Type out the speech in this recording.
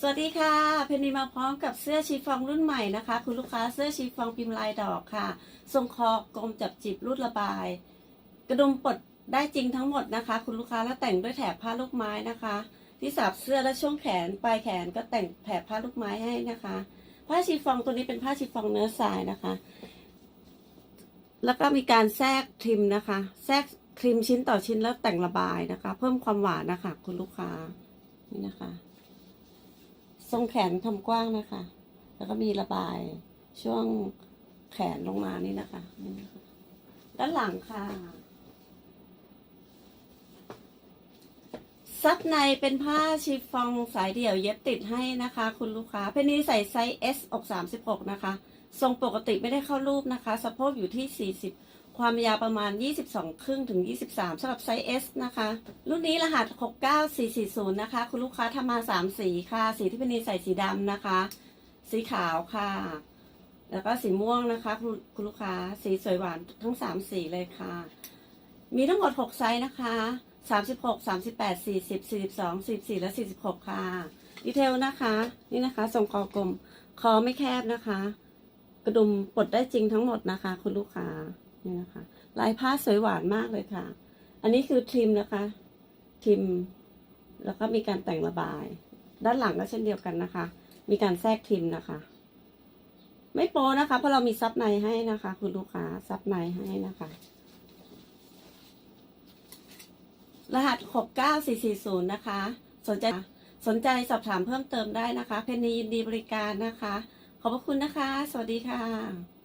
สวัสดีค่ะ เพนนีมาพร้อมกับเสื้อชีฟองรุ่นใหม่นะคะ คุณลูกค้าเสื้อชีฟองพิมพ์ลายดอกค่ะ ทรงคอกลมจับจิบรูดระบาย กระดุมปลดได้จริงทั้งหมดนะคะ คุณลูกค้าแล้วแต่งด้วยแถบผ้าลูกไม้นะคะ ที่สับเสื้อและช่วงแขนปลายแขนก็แต่งแถบผ้าลูกไม้ให้นะคะ ผ้าชีฟองตัวนี้เป็นผ้าชีฟองเนื้อทรายนะคะ แล้วก็มีการแทรกทริมนะคะ แทรกทริมชิ้นต่อชิ้นแล้วแต่งระบายนะคะ เพิ่มความหวานนะคะ คุณลูกค้านี่นะคะ ทรงแขนทำกว้างนะคะ แล้วก็มีระบายช่วงแขนลงมานี่นะคะนี่นะคะด้านหลังค่ะ ซับในเป็นผ้าชิฟฟองสายเดี่ยวเย็บติดให้นะคะ คุณลูกค้า เพนนี้ใส่ไซส์ S อก36 นะคะ ทรงปกติไม่ได้เข้ารูปนะคะ สะโพกอยู่ที่40 ความยาวประมาณ 22 ครึ่งถึง 23สำหรับไซส์ S นะคะ รุ่นนี้รหัส 69440 นะคะ คุณลูกค้าทำมา 3 สีค่ะ สีที่เป็นนีใส่สีดำนะคะ สีขาวค่ะ แล้วก็สีม่วงนะคะคุณคุณลูกค้า สีสวยหวานทั้ง 3 สีเลยค่ะ มีทั้งหมด 6 ไซส์นะคะ 36 38 40 42 44 และ 46 ค่ะ ดีเทลนะคะ นี่นะคะ ทรงคอกลม คอไม่แคบนะคะ กระดุมปลดได้จริงทั้งหมดนะคะ คุณลูกค้า นี่นะคะลายผ้าสวยหวานมากเลยค่ะ อันนี้คือทริมนะคะทริม แล้วก็มีการแต่งระบาย ด้านหลังก็เช่นเดียวกันนะคะ มีการแทรกทริมนะคะ ไม่โปนะคะเพราะเรามีซับในให้นะคะ คุณลูกค้าซับในให้นะคะ รหัส 69440 นะคะ สนใจสนใจสอบถามเพิ่มเติมได้นะคะ เพนนียินดีบริการนะคะ ขอบพระคุณนะคะ สวัสดีค่ะ